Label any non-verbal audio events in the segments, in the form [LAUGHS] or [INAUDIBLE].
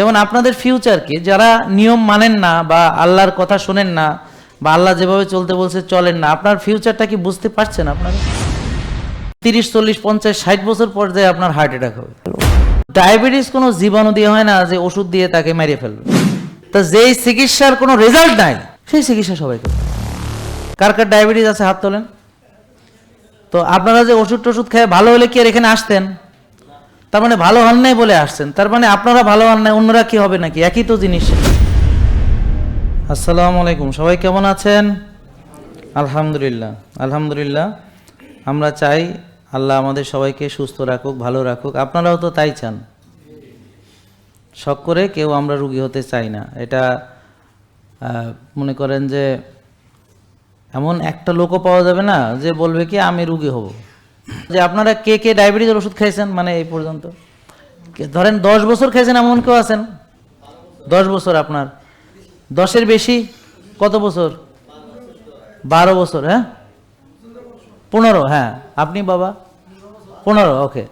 যেমন আপনাদের ফিউচার কি যারা নিয়ম মানেন না বা আল্লাহর কথা শোনেন না বা আল্লাহ যেভাবে চলতে বলছে চলেন না, আপনার ফিউচারটা কি বুঝতে পারছেন আপনারা? তিরিশ, চল্লিশ, পঞ্চাশ, ষাট বছর পর্যায়ে আপনার হার্ট অ্যাটাক হবে। ডায়াবেটিস কোনো জীবাণু দিয়ে হয় না যে ওষুধ দিয়ে তাকে মেরে ফেলবে। তা যেই চিকিৎসার কোনো রেজাল্ট নাই, সেই চিকিৎসা সবাই করে কার কার ডায়াবেটিস আছে হাত তোলেন? তো আপনারা যে ওষুধ টষুধ খেয়ে ভালো হলে কি আর এখানে আসতেন? তার মানে ভালো হন নাই বলে আসছেন। তার মানে আপনারা ভালো হন নাই, অন্যরা কি হবে নাকি? একই তো জিনিস। আসসালামু আলাইকুম, সবাই কেমন আছেন? আলহামদুলিল্লাহ আলহামদুলিল্লাহ। আমরা চাই আল্লাহ আমাদের সবাইকে সুস্থ রাখুক, ভালো রাখুক। আপনারাও তো তাই চান। শখ করে কেউ আমরা রুগী হতে চাই না। এটা মনে করেন যে এমন একটা লোকও পাওয়া যাবে না যে বলবে কি, আমি রুগী হব। যে আপনারা কে কে ডায়াবেটিসের ওষুধ খাইছেন? মানে এই পর্যন্ত। ধরেন দশ বছর খাইছেন এমন কেউ আছেন? দশ বছর আপনার। দশের বেশি কত বছর? বারো বছর হ্যাঁ? পনেরো হ্যাঁ। আপনি বাবা? পনেরো, ওকে।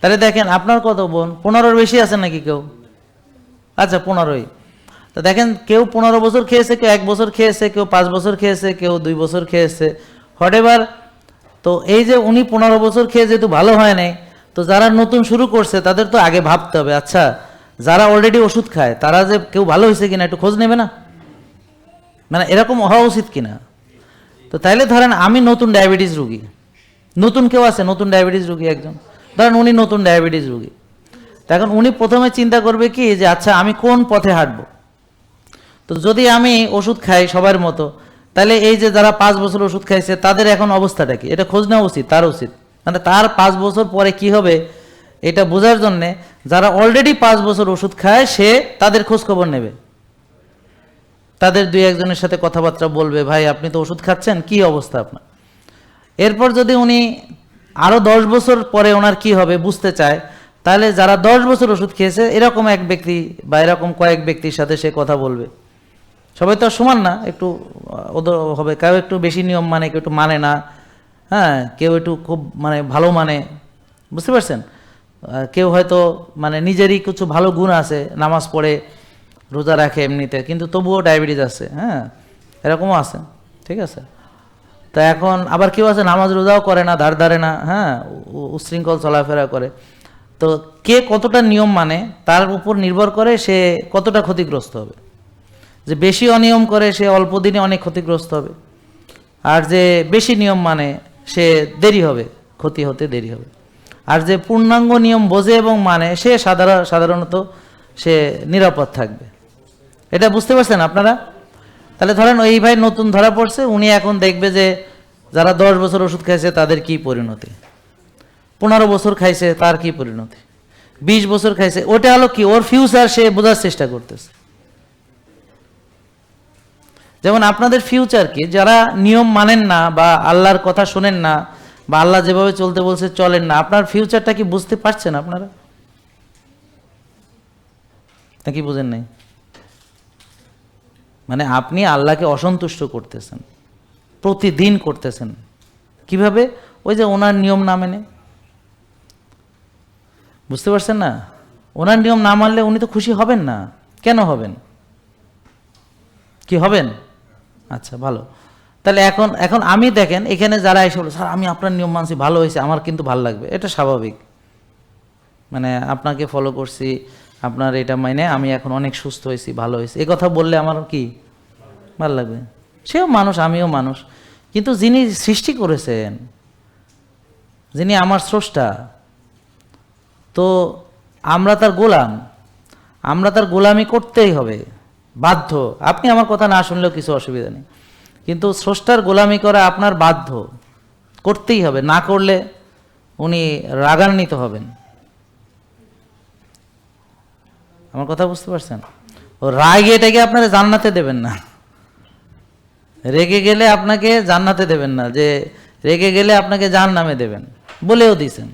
তাহলে দেখেন, আপনার কত বোন? পনেরোর বেশি আছে নাকি কেউ? আচ্ছা পনেরোই। তো দেখেন, কেউ পনেরো বছর খেয়েছে, কেউ এক বছর খেয়েছে, কেউ পাঁচ বছর খেয়েছে, কেউ দুই বছর খেয়েছে। হোয়াট এভার তো এই যে উনি পনেরো বছর খেয়ে যেহেতু ভালো হয় নাই, তো যারা নতুন শুরু করছে, তাদের তো আগে ভাবতে হবে আচ্ছা যারা অলরেডি ওষুধ খায়, তারা যে কেউ ভালো হয়েছে কিনা একটু খোঁজ নেবে না? মানে এরকম হওয়া উচিত কিনা? তো তাইলে ধরেন আমি নতুন ডায়াবেটিস রুগী, নতুন কেউ আছে, নতুন ডায়াবেটিস রুগী একজন, ধরেন উনি নতুন ডায়াবেটিস রুগী, তো এখন উনি প্রথমে চিন্তা করবে কি, যে আচ্ছা আমি কোন পথে হাঁটবো? তো যদি আমি ওষুধ খাই সবার মতো তাহলে এই যে যারা পাঁচ বছর ওষুধ খাইছে, তাদের এখন অবস্থাটা কি? এটা খোঁজ নেওয়া উচিত, তার উচিত। মানে তার পাঁচ বছর পরে কি হবে, এটা বোঝার জন্যে যারা অলরেডি পাঁচ বছর ওষুধ খায়, সে তাদের খোঁজ খবর নেবে। তাদের দুই একজনের সাথে কথাবার্তা বলবে, ভাই, আপনি তো ওষুধ খাচ্ছেন, কি অবস্থা আপনার? এরপর যদি উনি আরও দশ বছর পরে ওনার কি হবে বুঝতে চায়, তাহলে যারা দশ বছর ওষুধ খেয়েছে, এরকম এক ব্যক্তি বা এরকম কয়েক ব্যক্তির সাথে সে কথা বলবে। সবাই তো সমান না, একটু ওদের হবে। কেউ একটু বেশি নিয়ম মানে কেউ একটু মানে না। হ্যাঁ কেউ একটু খুব মানে ভালো মানে। বুঝতে পারছেন? কেউ হয়তো মানে নিজেরই কিছু ভালো গুণ আছে, নামাজ পড়ে, রোজা রাখে এমনিতে, কিন্তু তবুও ডায়াবেটিস আছে। হ্যাঁ এরকমও আছে। ঠিক আছে? তা এখন আবার কেউ আছে, নামাজ রোজাও করে না, ধার ধারে না হ্যাঁ উ- উচ্ছৃঙ্খল চলাফেরা করে। তো কে কতটা নিয়ম মানে তার উপর নির্ভর করে সে কতটা ক্ষতিগ্রস্ত হবে। যে বেশি অনিয়ম করে সে অল্প দিনে অনেক ক্ষতিগ্রস্ত হবে। আর যে বেশি নিয়ম মানে সে দেরি হবে, ক্ষতি হতে দেরি হবে। আর যে পূর্ণাঙ্গ নিয়ম বোঝে এবং মানে সে সাধারণ সাধারণত সে নিরাপদ থাকবে। এটা বুঝতে পারছেন আপনারা? তাহলে ধরেন ওই ভাই নতুন ধরা পড়ছে, উনি এখন দেখবে যে যারা দশ বছর ওষুধ খাইছে তাদের কি পরিণতি? পনেরো বছর খাইছে তার কি পরিণতি? বিশ বছর খাইছে, ওটা হলো কি? ওর ফিউচার সে বোঝার চেষ্টা করতেছে। যেমন আপনাদের ফিউচারকে যারা নিয়ম মানেন না বা আল্লাহর কথা শোনেন না বা আল্লাহ যেভাবে চলতে বলছে চলেন না, আপনার ফিউচারটা কি বুঝতে পারছেন আপনারা? নাকি বুঝেন নাই? মানে আপনি আল্লাহকে অসন্তুষ্ট করতেছেন, প্রতিদিন করতেছেন। কীভাবে? ওই যে ওনার নিয়ম না মেনে। বুঝতে পারছেন না? ওনার নিয়ম না মানলে উনি তো খুশি হবেন না। কেন হবেন? কি হবেন? আচ্ছা ভালো। তাহলে এখন এখন আমি দেখেন, এখানে যারা এসে বলো, স্যার, আমি আপনার নিয়ম মানছি, ভালো হয়েছে, আমার কিন্তু ভালো লাগবে। এটা স্বাভাবিক। মানে আপনাকে ফলো করছি, আপনার এটা মাইনে আমি এখন অনেক সুস্থ হয়েছি, ভালো হয়েছি। এ কথা বললে আমার কি? ভালো লাগবে। সেও মানুষ, আমিও মানুষ। কিন্তু যিনি সৃষ্টি করেছেন, যিনি আমার স্রষ্টা, তো আমরা তার গোলাম। আমরা তার গোলামি করতেই হবে। বাধ্য। আপনি আমার কথা না শুনলেও কিছু অসুবিধা নেই। কিন্তু স্রষ্টার গোলামি করা আপনার বাধ্য। করতেই হবে, না করলে উনি রাগান্বিত হবেন। আমার কথা বুঝতে পারছেন? ও রাগ এটাকে আপনারা জান্নাতে দেবেন না। রেগে গেলে আপনাকে জান্নাতে দেবেন না, যে রেগে গেলে আপনাকে জান নামে দেবেন, বলেও দিছেন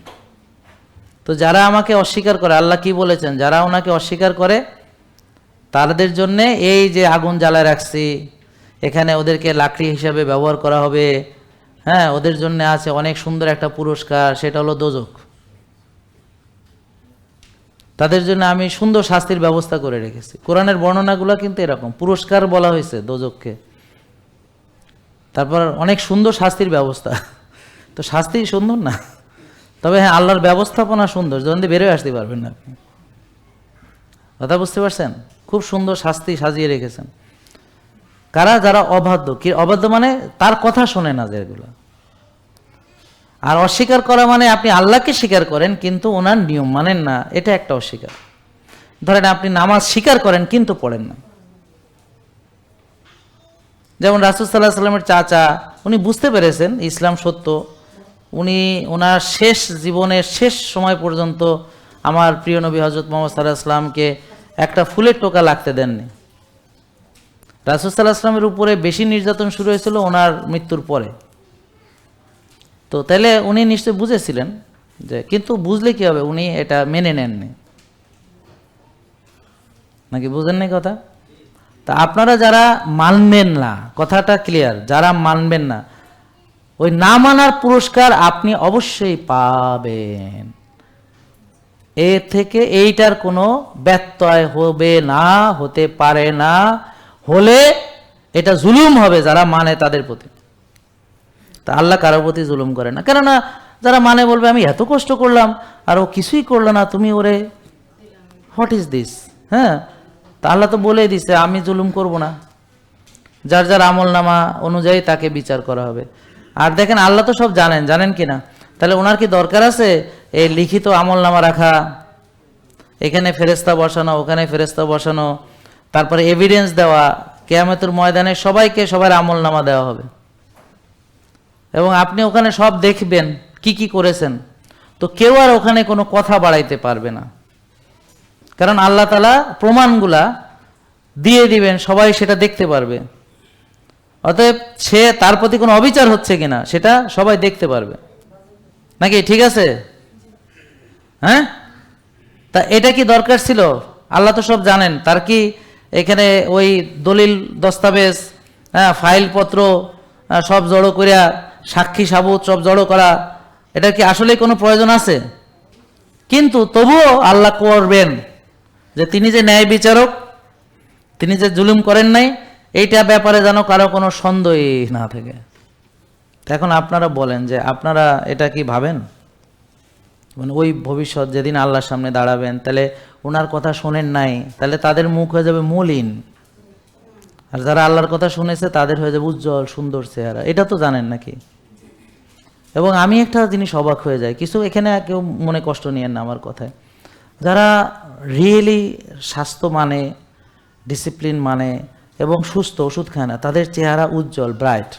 তো যারা আমাকে অস্বীকার করে, আল্লাহ কি বলেছেন? যারা ওনাকে অস্বীকার করে তাদের জন্যে এই যে আগুন জ্বালায় রাখছি, এখানে ওদেরকে লাকড়ি হিসাবে ব্যবহার করা হবে। হ্যাঁ ওদের জন্য আছে অনেক সুন্দর একটা পুরস্কার, সেটা হলো দোজক। তাদের জন্য আমি সুন্দর শাস্তির ব্যবস্থা করে রেখেছি। কোরআনের বর্ণনাগুলো কিন্তু এরকম, পুরস্কার বলা হয়েছে দোজককে। তারপর অনেক সুন্দর শাস্তির ব্যবস্থা। তো শাস্তি সুন্দর না? তবে হ্যাঁ আল্লাহর ব্যবস্থাপনা সুন্দর যখন দিয়ে বেরোয় আসতে পারবেন না আপনি। কথা বুঝতে পারছেন? খুব সুন্দর শাস্তি সাজিয়ে রেখেছেন। কারা? যারা অবাধ্য। কি অবাধ্য মানে তার কথা শোনে না যেগুলো। আর অস্বীকার করা মানে আপনি আল্লাহকে স্বীকার করেন, কিন্তু ওনার নিয়ম মানেন না। এটা একটা অস্বীকার। ধরেন আপনি নামাজ স্বীকার করেন, কিন্তু পড়েন না। যেমন রাসুল সাল্লাহ সাল্লামের চাচা, উনি বুঝতে পেরেছেন ইসলাম সত্য। উনি ওনার শেষ জীবনের শেষ সময় পর্যন্ত আমার প্রিয় নবী হজরত মোহাম্মদ সাল্লাহ আসলামকে একটা ফুলের টোকা লাগতে দেননি। রাসুল সাল্লাহ আসলামের উপরে বেশি নির্যাতন শুরু হয়েছিল ওনার মৃত্যুর পরে। তো তাহলে উনি নিশ্চয়ই বুঝেছিলেন যে, কিন্তু বুঝলে কি হবে? উনি এটা মেনে নেননি। নাকি বুঝেন নাই কথা? তা আপনারা যারা মানবেন না, কথাটা ক্লিয়ার যারা মানবেন না, ওই না মানার পুরস্কার আপনি অবশ্যই পাবেন। এ থেকে এইটার কোনো ব্যত্যয় হবে না, হতে পারে না। হলে এটা জুলুম হবে যারা মানে তাদের প্রতি। তা আল্লাহ কারোর প্রতি জুলুম করে না। কেননা যারা মানে বলবে, আমি এত কষ্ট করলাম, আর ও কিছুই করল না, তুমি ওরে হোয়াট ইজ দিস হ্যাঁ? তা আল্লাহ তো বলেই দিছে, আমি জুলুম করব না। যার যার আমল নামা অনুযায়ী তাকে বিচার করা হবে। আর দেখেন, আল্লাহ তো সব জানেন জানেন কি না তাহলে ওনার কি দরকার আছে? এই লিখিত আমল নামা রাখা, এখানে ফেরেস্তা বসানো, ওখানে ফেরেস্তা বসানো, তারপরে এভিডেন্স দেওয়া, কেয়ামতের ময়দানে সবাইকে সবার আমল নামা দেওয়া হবে। এবং আপনি ওখানে সব দেখবেন, কি কি করেছেন, তো কেউ আর ওখানে কোনো কথা বাড়াইতে পারবে না। কারণ আল্লাহ তালা প্রমাণগুলা দিয়ে দিবেন, সবাই সেটা দেখতে পারবে। অতএব সে তার প্রতি কোনো অবিচার হচ্ছে কিনা, সেটা সবাই দেখতে পারবে। নাকি ঠিক আছে? হ্যাঁ? তা এটা কি দরকার ছিল? আল্লাহ তো সব জানেন। তার কি এখানে ওই দলিল, দস্তাবেজ হ্যাঁ ফাইলপত্র সব জড়ো করিয়া, সাক্ষী সাবুত সব জড়ো করা এটা কি আসলে কোনো প্রয়োজন আছে? কিন্তু তবুও আল্লাহ করবেন যে তিনি যে ন্যায় বিচারক, তিনি যে জুলুম করেন নাই, এইটা ব্যাপারে যেন কারও কোনো সন্দেহ না থাকে। এখন আপনারা বলেন যে আপনারা এটা কি ভাবেন? মানে ওই ভবিষ্যৎ যেদিন আল্লাহর সামনে দাঁড়াবেন, তাহলে ওনার কথা শোনেন নাই, তাহলে তাদের মুখ হয়ে যাবে মলিন। আর যারা আল্লাহর কথা শুনেছে, তাদের হয়ে যাবে উজ্জ্বল, সুন্দর চেহারা। এটা তো জানেন নাকি? এবং আমি একটা জিনিস অবাক হয়ে যাই। কিছু এখানে কেউ মনে কষ্ট নিয়েন না আমার কথায়। যারা রিয়েলি স্বাস্থ্য মানে ডিসিপ্লিন মানে এবং সুস্থ ওষুধ খায় না, তাদের চেহারা উজ্জ্বল ব্রাইট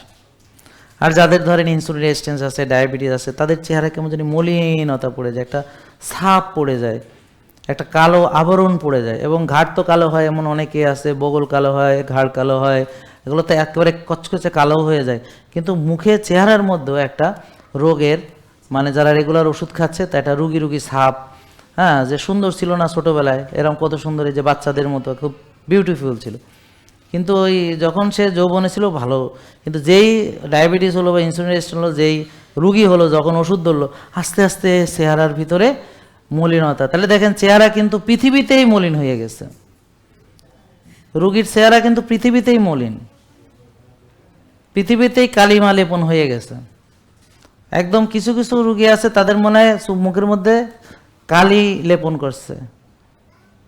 আর যাদের ধরেন ইনসুলিন রেজিস্ট্যান্স আছে ডায়াবেটিস আছে, তাদের চেহারা কেমন জানি মলিনতা পড়ে যায়, একটা ছাপ পড়ে যায়, একটা কালো আবরণ পড়ে যায় এবং ঘাট তো কালো হয়, এমন অনেকে আছে, বগল কালো হয়, ঘাড় কালো হয়, এগুলো তো একেবারে কচকচে কালো হয়ে যায়। কিন্তু মুখে চেহারার মধ্যেও একটা রোগের মানে যারা রেগুলার ওষুধ খাচ্ছে, তা একটা রুগী রুগী ছাপ হ্যাঁ যে সুন্দর ছিল না ছোটোবেলায়, এরকম কত সুন্দর যে বাচ্চাদের মতো, খুব বিউটিফুল ছিল। কিন্তু ওই যখন সে যৌবনে ছিল, ভালো কিন্তু যেই ডায়াবেটিস হলো বা ইনসুলিন রেজিস্ট্যান্স হলো, যেই রুগী হলো, যখন ওষুধ ধরলো, আস্তে আস্তে চেহারার ভিতরে মলিনতা। তাহলে দেখেন, চেহারা কিন্তু পৃথিবীতেই মলিন হয়ে গেছে। রুগীর চেহারা কিন্তু পৃথিবীতেই মলিন। পৃথিবীতেই কালিমা লেপন হয়ে গেছে। একদম কিছু কিছু রুগী আছে, তাদের মনে হয় মুখের মধ্যে কালি লেপন করছে।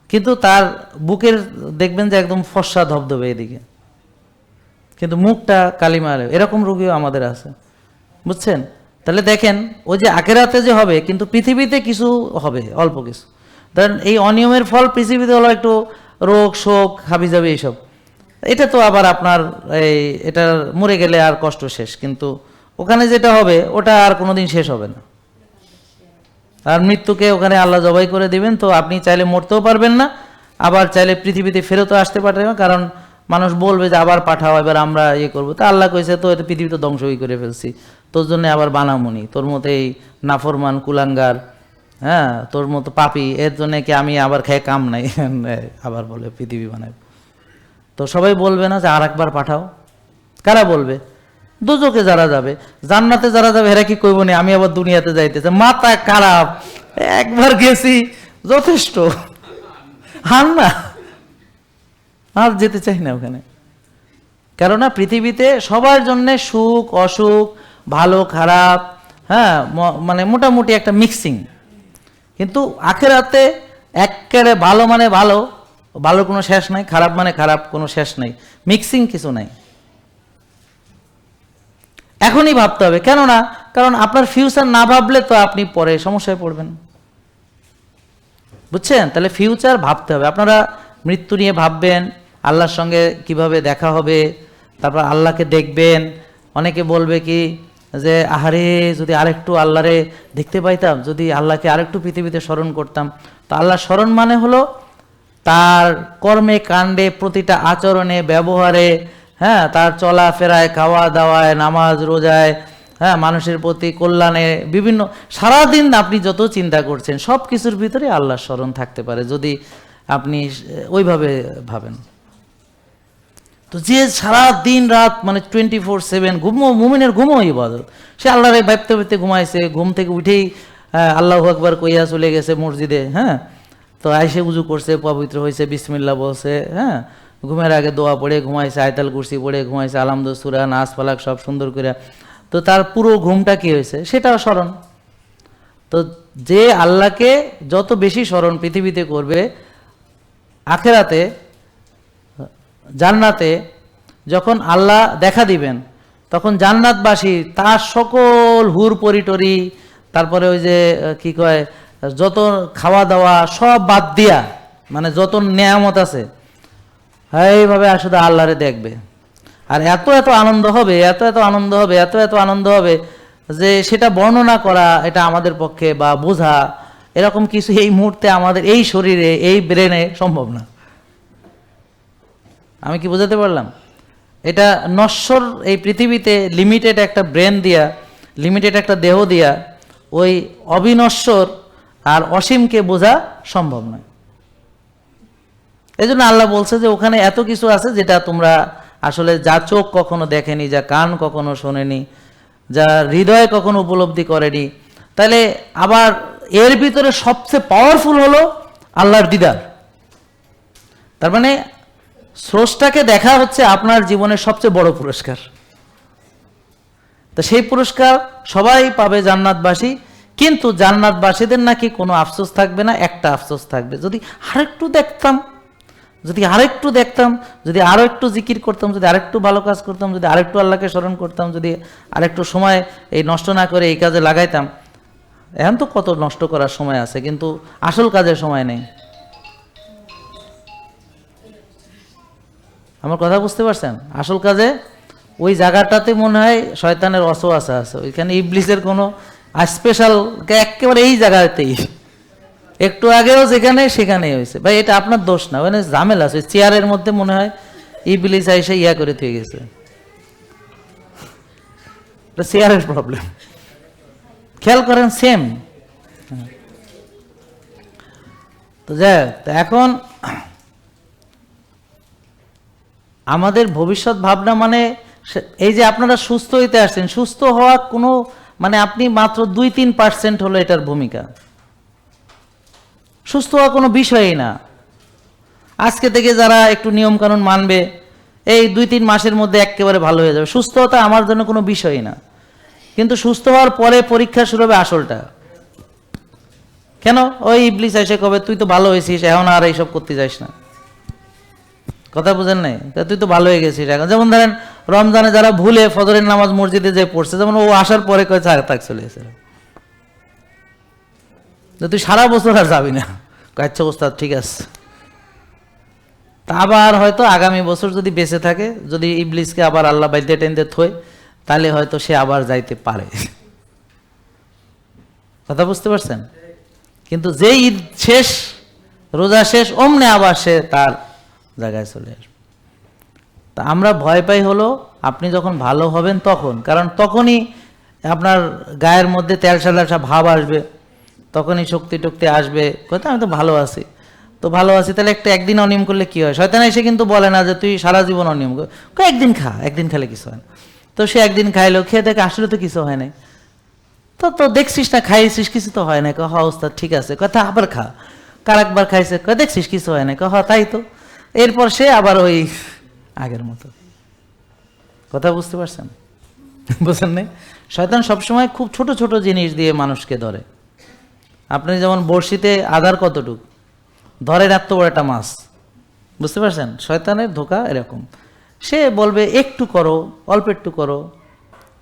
কিন্তু তার বুকের দেখবেন যে একদম ফর্সা ধবধবে এদিকে। কিন্তু মুখটা কালিমা এরকম রুগীও আমাদের আছে। বুঝছেন? তাহলে দেখেন ওই যে আকেরাতে যে হবে, কিন্তু পৃথিবীতে কিছু হবে, অল্প কিছু। ধরেন এই অনিয়মের ফল পৃথিবীতে হলো একটু রোগ, শোক হাবি যাবে এইসব। এটা তো আবার আপনার এই, এটা মরে গেলে আর কষ্ট শেষ। কিন্তু ওখানে যেটা হবে, ওটা আর কোনোদিন শেষ হবে না। আর মৃত্যুকে ওখানে আল্লাহ জবাই করে দিবেন, তো আপনি চাইলে মরতেও পারবেন না। আবার চাইলে পৃথিবীতে ফেরতও আসতে পারবেন না, কারণ মানুষ বলবে যে আবার পাঠাও, এবার আমরা ইয়ে করব। তা আল্লাহ কইছে তো এটা পৃথিবী তো ধ্বংসই করে ফেলছি। তোর জন্য আবার বানামুনি। তোর মতো এই নাফরমান, কুলাঙ্গার হ্যাঁ তোর মতো পাপি, এর জন্য কি আমি আবার খেয়ে কাম নাই? [LAUGHS] আবার বলে, পৃথিবী বানাই তো সবাই বলবে না যে আর একবার পাঠাও। কারা বলবে? দুজকে যারা যাবে। জান্নাতে যারা যাবে, এরা কি কইব নি, আমি আবার দুনিয়াতে যাইতেছে। মাথা খারাপ। একবার গেছি, যথেষ্ট। আর না। আর যেতে চাই না ওখানে। কেননা পৃথিবীতে সবার জন্য সুখ, অসুখ, ভালো, খারাপ হ্যাঁ মানে মোটামুটি একটা মিক্সিং কিন্তু আখেরাতে একেবারে ভালো মানে ভালো ভালো কোনো শেষ নাই, খারাপ মানে খারাপ, কোনো শেষ নাই। মিক্সিং কিছু নাই। এখনই ভাবতে হবে, কেননা, কারণ আপনার ফিউচার না ভাবলে তো আপনি পরে সমস্যায় পড়বেন। বুঝছেন? তাহলে ফিউচার ভাবতে হবে। আপনারা মৃত্যু নিয়ে ভাববেন আল্লাহর সঙ্গে কীভাবে দেখা হবে, তারপর আল্লাহকে দেখবেন। অনেকে বলবে কি যে, আহারে, যদি আরেকটু আল্লাহরে দেখতে পাইতাম, যদি আল্লাহকে আরেকটু পৃথিবীতে স্মরণ করতাম। তো আল্লাহ স্মরণ মানে হলো তার কর্মে, কাণ্ডে, প্রতিটা আচরণে, ব্যবহারে হ্যাঁ তার চলাফেরায় খাওয়া দাওয়ায় নামাজ, রোজায় হ্যাঁ মানুষের প্রতি কল্যাণে, বিভিন্ন, সারাদিন আপনি যত চিন্তা করছেন সব কিছুর ভিতরে আল্লাহর স্মরণ থাকতে পারে, যদি আপনি ওইভাবে ভাবেন। তো যে সারা দিন রাত মানে টোয়েন্টি ফোর সেভেন ঘুমো, মুমিনের ঘুমো ইবাদত। সে আল্লাহরে ভাবতে ভাবতে ঘুমাইছে, ঘুম থেকে উঠেই আল্লাহ আকবার কইয়া চলে গেছে মসজিদে হ্যাঁ? তো আইসে উজু করছে, পবিত্র হয়েছে বিসমিল্লা বলছে হ্যাঁ? ঘুমের আগে দোয়া পড়ে ঘুমাইছে, আয়তাল কুর্সি পড়ে ঘুমাইছে আলামদ সুরা নাচ পালাক সব সুন্দর করে। তো তার পুরো ঘুমটা কি হয়েছে? সেটাও স্মরণ। তো যে আল্লাহকে যত বেশি স্মরণ পৃথিবীতে করবে, আখেরাতে জান্নাতে যখন আল্লাহ দেখা দিবেন, তখন জান্নাতবাসী তার সকল হুর পরিটরি, তারপরে ওই যে কি কয়, যত খাওয়া দাওয়া সব বাদ দিয়া মানে যত নেয়ামত আছে, এইভাবে শুধু আল্লাহরে দেখবে। আর এত এত আনন্দ হবে, এত এত আনন্দ হবে, এত এত আনন্দ হবে যে সেটা বর্ণনা করা এটা আমাদের পক্ষে বা বোঝা এরকম কিছু এই মুহূর্তে আমাদের এই শরীরে, এই ব্রেনে সম্ভব না। আমি কি বোঝাতে পারলাম? এটা নশ্বর এই পৃথিবীতে লিমিটেড একটা ব্রেন দিয়া লিমিটেড একটা দেহ দিয়া, ওই অবিনশ্বর আর অসীমকে বোঝা সম্ভব নয়। এই জন্য আল্লাহ বলছে যে, ওখানে এত কিছু আছে যেটা তোমরা আসলে যা চোখ কখনো দেখেনি, যা কান কখনো শোনেনি, যা হৃদয় কখনো উপলব্ধি করেনি, তাহলে আবার এর ভিতরে সবচেয়ে পাওয়ারফুল হলো আল্লাহর দিদার। তার মানে স্রষ্টাকে দেখা হচ্ছে আপনার জীবনের সবচেয়ে বড় পুরস্কার। তো সেই পুরস্কার সবাই পাবে জান্নাতবাসী, কিন্তু জান্নাতবাসীদের নাকি কোনো আফসোস থাকবে না, একটা আফসোস থাকবে। যদি আরেকটু দেখতাম, যদি আরেকটু দেখতাম, যদি আরও একটু জিকির করতাম, যদি আরেকটু ভালো কাজ করতাম, যদি আরেকটু আল্লাহকে স্মরণ করতাম, যদি আরেকটু সময় এই নষ্ট না করে এই কাজে লাগাইতাম, এখন তো কত নষ্ট করার সময় আছে, কিন্তু আসল কাজের সময় নেই। আমার কথা বুঝতে পারছেন? আসল কাজে ওই জায়গাটাতে মনে হয় শয়তানের অসোয়াশা আছে। ওইখানে ইবলিসের কোনো স্পেশাল একেবারে এই জায়গাতেই। একটু আগেও যেখানে, সেখানেই হয়েছে। ভাই, এটা আপনার দোষ না। মানে ঝামেলা আছে। চেয়ারের মধ্যে মনে হয় ইবলিস এসে ইয়া করে থুয়ে গেছে। এটা চেয়ারের প্রবলেম খেয়াল করেন সেম তো যাই এখন আমাদের ভবিষ্যৎ ভাবনা মানে এই যে আপনারা সুস্থ হইতে আসছেন, সুস্থ হওয়া কোনো মানে আপনি মাত্র দুই তিন পার্সেন্ট হলো এটার ভূমিকা। সুস্থ হওয়া কোনো বিষয়ই না। আজকে থেকে যারা একটু নিয়ম কানুন মানবে, এই দুই তিন মাসের মধ্যে একেবারে ভালো হয়ে যাবে। সুস্থতা আমার জন্য কোনো বিষয়ই না। কিন্তু সুস্থ হওয়ার পরে পরীক্ষা শুরু হবে আসলটা। কেন? ওই ইবলিস এসে কবে, তুই তো ভালো হয়েছিস, এখন আর এইসব করতে যাস না। কথা বুঝেন নাই? তা তুই তো ভালো হয়ে গেছিস এখন। যেমন ধরেন, রমজানে যারা ভুলে ফজরের নামাজ মসজিদে যে পড়ছে, যেমন ও আসার পরে কয়ে থাক থাক, চলে তো তুই সারা বছর আর যাবি না। আচ্ছা ওস্তাদ, ঠিক আছে। তা আবার হয়তো আগামী বছর যদি বেঁচে থাকে, যদি ইবলিসকে আবার আল্লাহ বাইতে টেনতে থই তাহলে হয়তো সে আবার যাইতে পারে। কথা বুঝতে পারছেন? কিন্তু যেই ঈদ শেষ, রোজা শেষ, অমনে আবার সে তার জায়গায় চলে আসবে। তা আমরা ভয় পাই হলো আপনি যখন ভালো হবেন তখন কারণ তখনই আপনার গায়ের মধ্যে তেল সাদা ভাব আসবে তখনই শক্তি টক্তি আসবে কথা আমি তো ভালো আছি। তো ভালো আছি তাহলে একটা একদিন অনিয়ম করলে কি হয়? শয়তান এসে কিন্তু বলে না যে তুই সারা জীবন অনিয়ম কর। একদিন খা একদিন খেলে কিছু হয় না। তো সে একদিন খাইলো খেয়ে দেখে আসলে তো কিছু হয় নাই। তো তো দেখছিস না খাইছিস কিছু তো হয় না হ অবস্থা ঠিক আছে। কথা আবার খা। কার একবার খাইছে? দেখছিস কিছু হয় না "হ, তাই তো। এরপর সে আবার ওই আগের মতো। কথা বুঝতে পারছেন? [LAUGHS] বুঝলেন না শয়তান সবসময় খুব ছোট ছোট জিনিস দিয়ে মানুষকে ধরে। আপনি যেমন বড়শিতে আধার কতটুক, ধরে রাখতে বড় একটা মাছ। বুঝতে পারছেন? শয়তানের ধোকা এরকম। সে বলবে, একটু করো, অল্প একটু করো।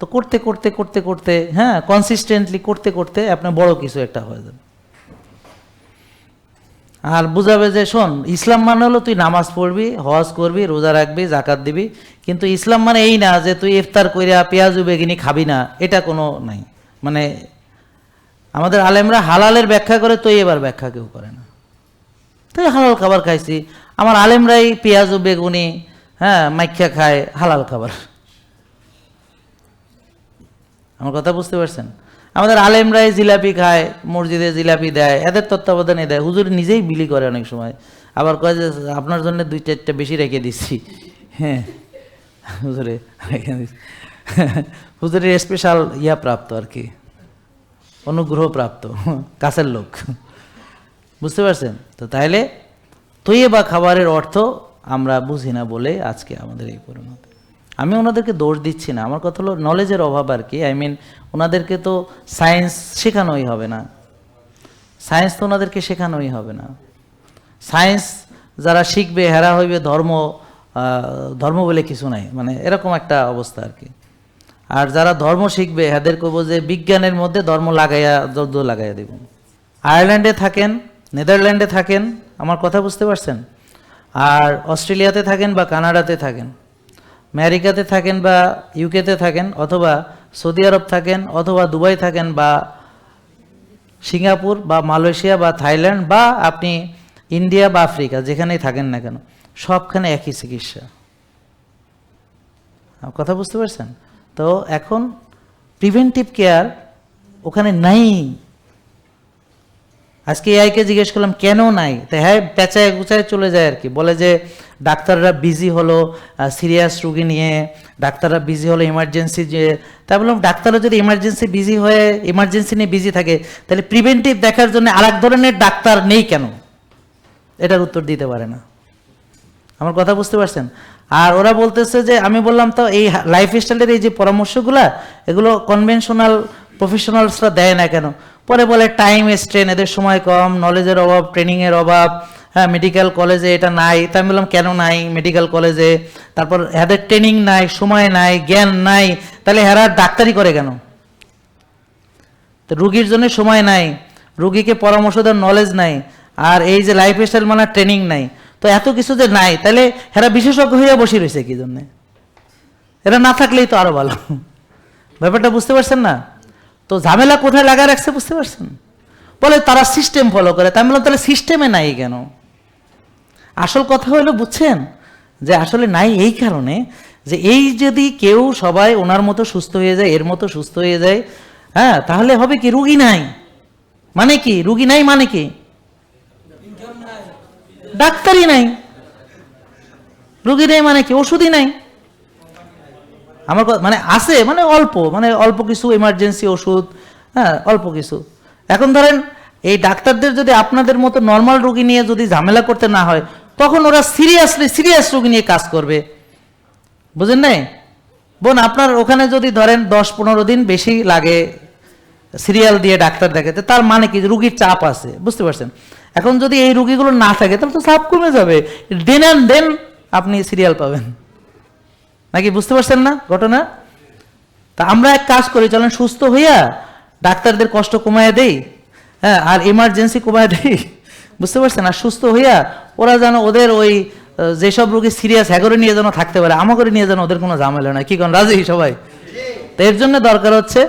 তো করতে করতে করতে করতে হ্যাঁ কনসিস্টেন্টলি করতে করতে আপনার বড় কিছু একটা হয়ে যাবে। আর বুঝাবে যে শোন, ইসলাম মানে হলো তুই নামাজ পড়বি, হজ করবি, রোজা রাখবি, জাকাত দিবি। কিন্তু ইসলাম মানে এই না যে তুই ইফতার কইরা পেঁয়াজু বেগিনি খাবি না, এটা কোনো নাই। মানে আমাদের আলেমরা হালালের ব্যাখ্যা করে, তুই এবার ব্যাখ্যা কেউ করে না। তুই হালাল খাবার খাইছি। আমার আলেমরাই পেঁয়াজু বেগুনি হ্যাঁ মাইখা খায় হালাল খাবার। আমার কথা বুঝতে পারছেন? আমাদের আলেমরাই জিলাপি খায়, মসজিদে জিলাপি দেয়, এদের তত্ত্বাবধানে দেয়। হুজুর নিজেই বিলি করে অনেক সময়। আবার কয় যে, আপনার জন্য দুই চারটা বেশি রেখে দিচ্ছি। হ্যাঁ হুজুরে। হুজুরের স্পেশাল ইয়া প্রাপ্ত আর কি। অনুগ্রহ প্রাপ্ত। কাছের লোক। বুঝতে পারছেন? তো তাইলে তৈয়ে বা খাবারের অর্থ আমরা বুঝি না বলে আজকে আমাদের এই পরিণতি। আমি ওনাদেরকে দোষ দিচ্ছি না। আমার কথা হলো নলেজের অভাব আর কি। আই মিন ওনাদেরকে তো সায়েন্স শেখানোই হবে না। সায়েন্স তো ওনাদেরকে শেখানোই হবে না। সায়েন্স যারা শিখবে, হেরা হইবে ধর্ম ধর্ম বলে কিছু নাই। মানে এরকম একটা অবস্থা আর কি। আর যারা ধর্ম শিখবে এদের কইব যে বিজ্ঞানের মধ্যে ধর্ম লাগাইয়া, যদ্দ লাগাইয়া দেব। আয়ারল্যান্ডে থাকেন, নেদারল্যান্ডে থাকেন, আমার কথা বুঝতে পারছেন? আর অস্ট্রেলিয়াতে থাকেন বা কানাডাতে থাকেন? আমেরিকাতে থাকেন বা ইউকেতে থাকেন অথবা সৌদি আরব থাকেন অথবা দুবাই থাকেন বা সিঙ্গাপুর বা মালয়েশিয়া বা থাইল্যান্ড বা আপনি ইন্ডিয়া বা আফ্রিকা, যেখানেই থাকেন না কেন, সবখানে একই চিকিৎসা। কথা বুঝতে পারছেন? তো এখন প্রিভেন্টিভ কেয়ার ওখানে নাই। আজকে এআইকে জিজ্ঞেস করলাম, কেন নাই? তো হ্যাঁ পেঁচায় গুচায় চলে যায় আর কি। বলে যে, ডাক্তাররা বিজি হলো সিরিয়াস রুগী নিয়ে, ডাক্তাররা বিজি হলো ইমার্জেন্সি যে তা বললাম, ডাক্তাররা যদি ইমার্জেন্সি বিজি হয়ে ইমার্জেন্সি নিয়ে বিজি থাকে, তাহলে প্রিভেন্টিভ দেখার জন্য আরেক ধরনের ডাক্তার নেই কেন? এটার উত্তর দিতে পারে না। আমার কথা বুঝতে পারছেন? আর ওরা বলতেছে যে, আমি বললাম তো, এই লাইফস্টাইলের এই যে পরামর্শগুলা, এগুলো কনভেনশনাল প্রফেশনালসরা দেয় না কেন? পরে বলে টাইম স্ট্রেন এদের সময় কম নলেজের অভাব ট্রেনিংয়ের অভাব হ্যাঁ মেডিকেল কলেজে এটা নাই। তাই আমি বললাম, কেন নাই? মেডিকেল কলেজে তারপর, এদের ট্রেনিং নাই, সময় নাই, জ্ঞান নাই, তাহলে হেরা ডাক্তারি করে কেন? তো রুগীর জন্য সময় নাই, রুগীকে পরামর্শ দেওয়ার নলেজ নাই, আর এই যে লাইফ স্টাইল মানে ট্রেনিং নাই। তো এত কিছু যে নাই, তাহলে এরা বিশেষজ্ঞ হয়ে বসে রয়েছে কি জন্য? এরা না থাকলেই তো আরও ভালো। ব্যাপারটা বুঝতে পারছেন না? তো ঝামেলা কোথায় লাগা রাখছে বুঝতে পারছেন? বলে তারা সিস্টেম ফলো করে। তাই বললাম, তাহলে সিস্টেমে নাই কেন? আসল কথা হলো, বুঝছেন? যে আসলে নাই এই কারণে যে এই যদি কেউ সবাই ওনার মতো সুস্থ হয়ে যায়, এর মতো সুস্থ হয়ে যায় হ্যাঁ তাহলে হবে কি রুগী নাই? মানে কি? রুগী নাই মানে কি? ডাক্তারই নাই। রুগী নেই মানে কি? ওষুধই নাই। আমার মানে আছে মানে অল্প মানে অল্প কিছু এমার্জেন্সি ওষুধ হ্যাঁ অল্প কিছু। এখন ধরেন, এই ডাক্তারদের যদি আপনাদের মতো নর্মাল রোগী নিয়ে যদি ঝামেলা করতে না হয়, তখন ওরা সিরিয়াসলি সিরিয়াস রোগী নিয়ে কাজ করবে। বুঝেন নাই? বোন, আপনার ওখানে যদি ধরেন দশ পনেরো দিন বেশি লাগে সিরিয়াল দিয়ে ডাক্তার দেখাতে, তার মানে কি? রুগীর চাপ আছে, বুঝতে পারছেন? এখন যদি এই রুগীগুলো না থাকে, তাহলে তো চাপ কমে যাবে। দেন অ্যান্ড দেন আপনি সিরিয়াল পাবেন। নাকি বুঝতে পারছেন না ঘটনা? তা আমরা এক কাজ করি, চলেন সুস্থ হইয়া ডাক্তারদের কষ্ট কমায় দেই হ্যাঁ আর ইমার্জেন্সি কমায় দেই, বুঝতে পারছেন? আর সুস্থ হইয়া ওরা যেন ওদের ওই যেসব রোগী সিরিয়াস হ্যাগরে নিয়ে যেন থাকতে পারে আমাকে নিয়ে যেন ওদের কোনো ঝামেলা নাই। কি কোন, রাজি সবাই? তো এর জন্য দরকার হচ্ছে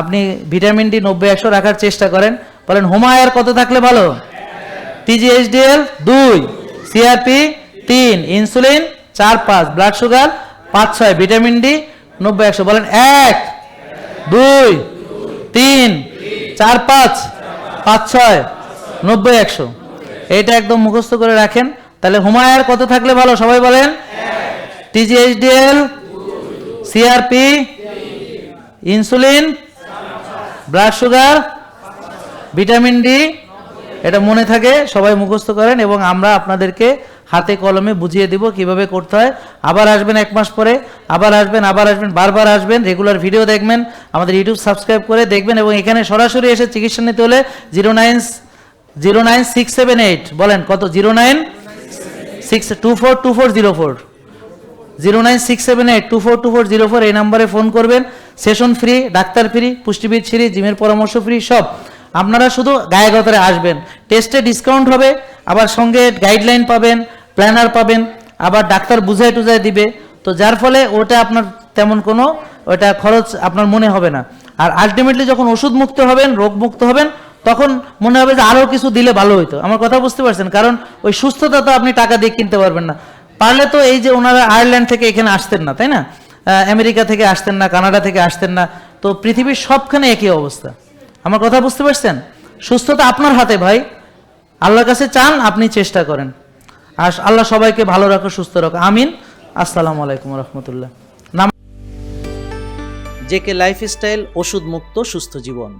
আপনি ভিটামিন ডি নব্বই, একশো রাখার চেষ্টা করেন। বলেন হোমায়ার কত থাকলে ভালো? টিজিএইচডিএল দুই সিআরপি তিন ইনসুলিন চার, পাঁচ ব্লাড সুগার পাঁচ ছয় ভিটামিন ডি, নব্বই, একশো, বলেন এক, দুই, তিন, চার, পাঁচ পাঁচ ছয় নব্বই, একশো। এটা একদম মুখস্থ করে রাখেন। তাহলে হুমায়ার কত থাকলে ভালো, সবাই বলেন? T G H D L CRP insulin, blood sugar, vitamin D, এটা মনে থাকে, সবাই মুখস্থ করেন এবং আমরা আপনাদেরকে হাতে কলমে বুঝিয়ে দিব কীভাবে করতে হয়। আবার আসবেন এক মাস পরে, আবার আসবেন আবার আসবেন, বারবার আসবেন রেগুলার ভিডিও দেখবেন, আমাদের ইউটিউব সাবস্ক্রাইব করে দেখবেন এবং এখানে সরাসরি এসে চিকিৎসা নিতে হলে zero nine zero nine six seven eight, বলেন কত? Zero nine six two four two four zero four. Zero nine six seven eight, two four two four zero four, এই নাম্বারে ফোন করবেন। সেশন ফ্রি ডাক্তার ফ্রি পুষ্টিবিদ free জিমের পরামর্শ free সব। আপনারা শুধু গায়ে গতরে আসবেন। টেস্টে ডিসকাউন্ট হবে, আবার সঙ্গে গাইডলাইন পাবেন। প্ল্যানার পাবেন, আবার ডাক্তার বুঝাই টুজাই দিবে। তো যার ফলে ওটা আপনার তেমন কোনো, ওটা খরচ আপনার মনে হবে না। আর আলটিমেটলি যখন ওষুধ মুক্ত হবেন রোগ মুক্ত হবেন, তখন মনে হবে যে আরও কিছু দিলে ভালো হতো আমার কথা বুঝতে পারছেন? কারণ ওই সুস্থতা তো আপনি টাকা দিয়ে কিনতে পারবেন না। পারলে তো এই যে ওনারা আয়ারল্যান্ড থেকে এখানে আসতেন না, তাই না? আমেরিকা থেকে আসতেন না, কানাডা থেকে আসতেন না। তো পৃথিবীর সবখানে একই অবস্থা। আমার কথা বুঝতে পারছেন? সুস্থতা আপনার হাতে ভাই। আল্লাহর কাছে চান, আপনি চেষ্টা করেন। আর আল্লাহ সবাইকে ভালো রাখো, সুস্থ রাখো। আমিন। আসসালামু আলাইকুম রহমতুল্লাহ। জেকে লাইফস্টাইল ওষুধ মুক্ত সুস্থ জীবন।